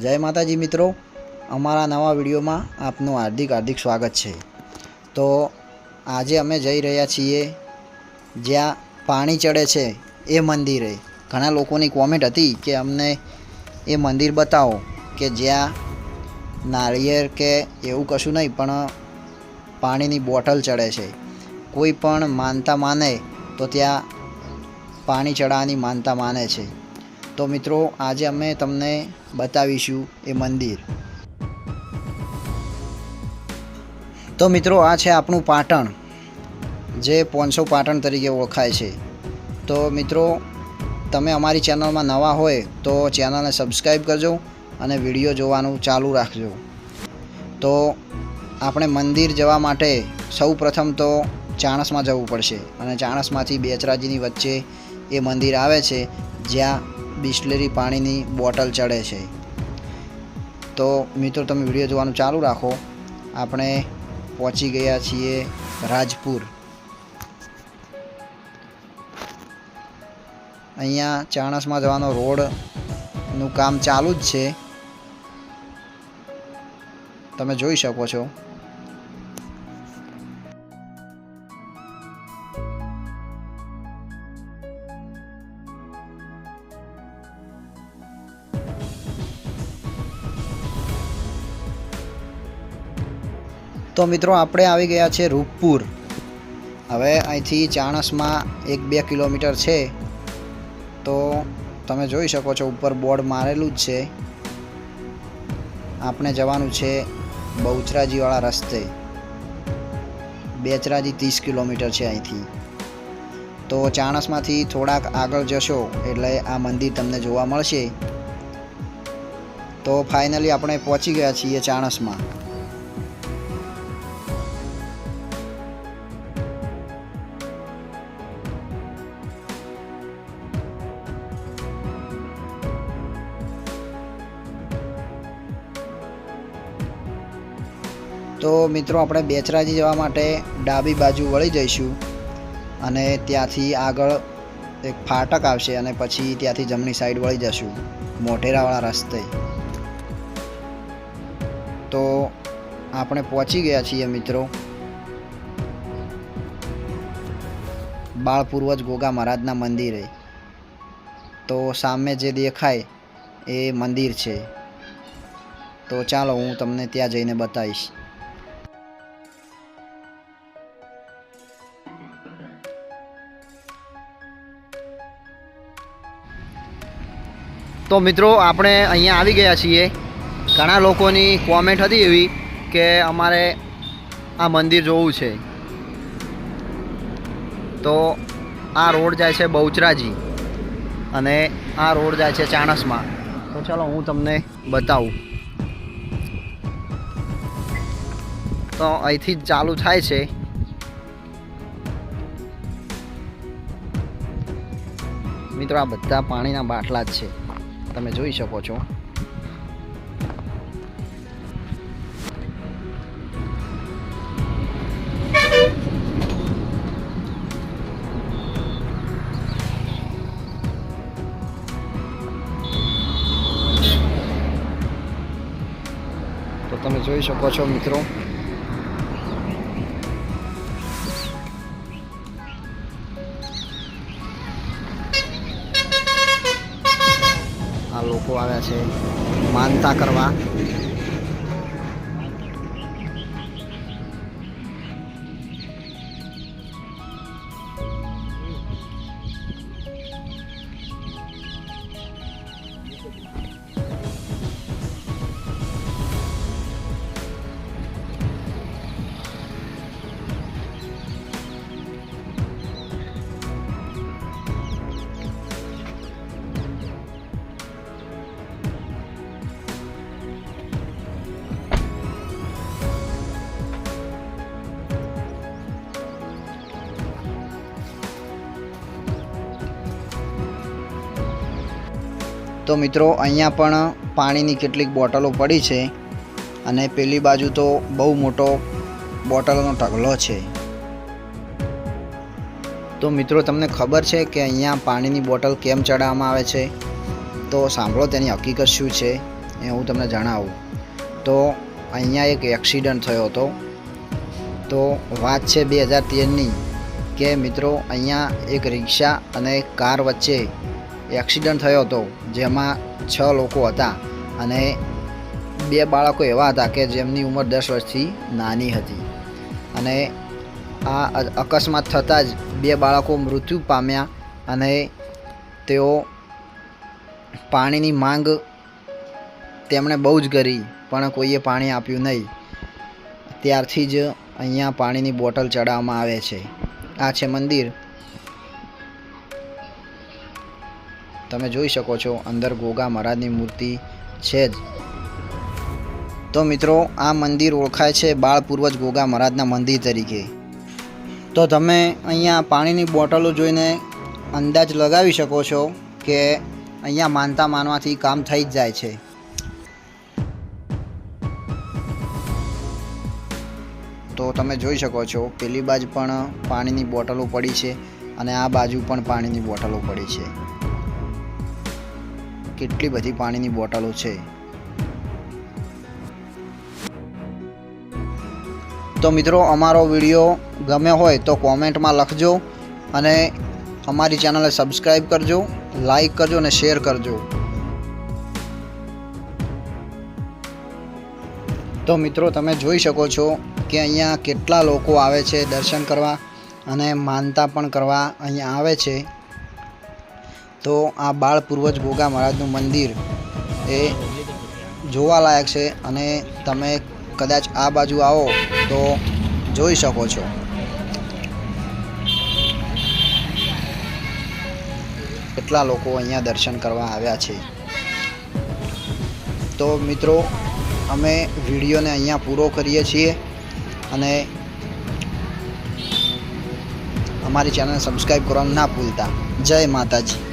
જય માતાજી મિત્રો. અમારા નવા વિડીયોમાં આપનું હાર્દિક હાર્દિક સ્વાગત છે. તો આજે અમે જઈ રહ્યા છીએ જ્યાં પાણી ચડે છે એ મંદિરે. ઘણા લોકોની કોમેન્ટ હતી કે અમને એ મંદિર બતાવો કે જ્યાં નાળિયેર કે એવું કશું નહીં, પણ પાણીની બોટલ ચડે છે. કોઈ પણ માનતા માને તો ત્યાં પાણી ચડાવવાની માનતા માને છે. તો મિત્રો, આજે અમે તમને બતાવીશું એ મંદિર. તો મિત્રો, આ છે આપણું પાટણ, જે પોનસો પાટણ તરીકે ઓળખાય છે. તો મિત્રો, તમે અમારી ચેનલમાં નવા હોય તો ચેનલને સબસ્ક્રાઈબ કરજો અને વીડિયો જોવાનું ચાલુ રાખજો. તો આપણે મંદિર જવા માટે સૌ પ્રથમ તો ચાણસમાં જવું પડશે અને ચાણસમાંથી બેચરાજીની વચ્ચે એ મંદિર આવે છે, જ્યાં બિસ્લેરી પાણીની બોટલ ચડે છે. તો મિત્રો, તમે વીડિયો જોવાનું ચાલુ રાખો. આપણે પહોંચી ગયા છીએ રાજપુર. અહીંયા ચાણસમાં જવાનો રોડનું કામ ચાલુ જ છે. તમે જોઈ શકો છો. તો મિત્રો આપણે આવી ગયા છે રૂપપુર. હવે અહીંથી ચાણસમાં એક બે કિલોમીટર છે. તો તમે જોઈ શકો છો ઉપર બોર્ડ મારેલું જ છે. આપણે જવાનું છે બહુચરાજીવાળા રસ્તે. બેચરાજી ત્રીસ કિલોમીટર છે અહીંથી. તો ચાણસમાંથી થોડાક આગળ જશો એટલે આ મંદિર તમને જોવા મળશે. તો ફાઇનલી આપણે પહોંચી ગયા છીએ ચાણસમાં. તો મિત્રો આપણે બેચરાજી જવા માટે ડાબી બાજુ વળી જઈશું અને ત્યાંથી આગળ એક ફાટક આવશે અને પછી ત્યાંથી જમણી સાઈડ વળી જશું, મોઢેરાવાળા રસ્તે. તો આપણે પહોંચી ગયા છીએ મિત્રો. બાળ પૂર્વજ ગોગા મહારાજના મંદિરે. તો સામે જે દેખાય એ મંદિર છે. તો ચાલો હું તમને ત્યાં જઈને બતાવીશ. તો મિત્રો, આપણે અહીંયા આવી ગયા છીએ. ઘણા લોકોની કોમેન્ટ હતી એવી કે અમારે આ મંદિર જોવું છે. તો આ રોડ જાય છે બહુચરાજી અને આ રોડ જાય છે ચાણસમાં. તો ચાલો હું તમને બતાવું. તો અહીંથી જ ચાલુ થાય છે. મિત્રો, આ બધા પાણીના બાટલા જ છે. તમે જોઈ શકો છો તો તમે જોઈ શકો છો મિત્રો લોકો આવ્યા છે. માનતા કરવા. તો મિત્રો, અહીંયા પણ પાણીની કેટલીક બોટલો પડી છે અને પેલી બાજુ તો બહુ મોટો બોટલનો ઢગલો છે. તો મિત્રો, તમને ખબર છે કે અહીંયા પાણીની બોટલ કેમ ચડાવવામાં આવે છે? તો સાંભળો તેની હકીકત શું છે એ હું તમને જણાવું. તો અહીંયા એક એક્સિડન્ટ થયો હતો. તો વાત છે બે હજાર તેરની કે મિત્રો, અહીંયા એક રિક્ષા અને કાર વચ્ચે એક્સિડન્ટ થયો હતો. જેમાં છ લોકો હતા અને બે બાળકો એવા હતા કે જેમની ઉંમર દસ વર્ષથી નાની હતી. અને આ અકસ્માત થતાં જ બે બાળકો મૃત્યુ પામ્યા અને તેઓ પાણીની માંગ તેમણે બહુ જ કરી, પણ કોઈએ પાણી આપ્યું નહીં. ત્યારથી જ અહીંયા પાણીની બોટલ ચડાવવામાં આવે છે. આ છે મંદિર. તમે જોઈ શકો છો, અંદર ગોગા મહારાજની મૂર્તિ છે જ. તો મિત્રો, આ મંદિર ઓળખાય છે બાળ પૂર્વજ ગોગા મહારાજના મંદિર તરીકે. તો તમે અહીંયા પાણીની બોટલો જોઈને અંદાજ લગાવી શકો છો કે અહીંયા માનતા માનવાથી કામ થઈ જ જાય છે. તો તમે જોઈ શકો છો, પેલી બાજુ પણ પાણીની બોટલો પડી છે અને આ બાજુ પણ પાણીની બોટલો પડી છે. કેટલી બધી પાણીની બોટલો છે? તો મિત્રો, અમારો વીડિયો ગમ્યો હોય તો કોમેન્ટમાં લખજો અને અમારી ચેનલને સબસ્ક્રાઈબ કરજો લાઈક કરજો અને શેર કરજો. તો મિત્રો, તમે જોઈ શકો છો કે અહીંયા કેટલા લોકો આવે છે દર્શન કરવા અને માનતા પણ કરવા અહીંયા આવે છે. તો આ બાળ પૂર્વજ ભોગા મહારાજનું મંદિર એ જોવાલાયક છે અને તમે કદાચ આ બાજુ આવો તો જોઈ શકો છો. કેટલા લોકો અહીંયા દર્શન કરવા આવ્યા છે. તો મિત્રો, અમે વિડીયોને અહીંયા પૂરો કરીએ છીએ અને અમારી ચેનલને સબસ્ક્રાઈબ કરવાનું ના ભૂલતા. જય માતાજી.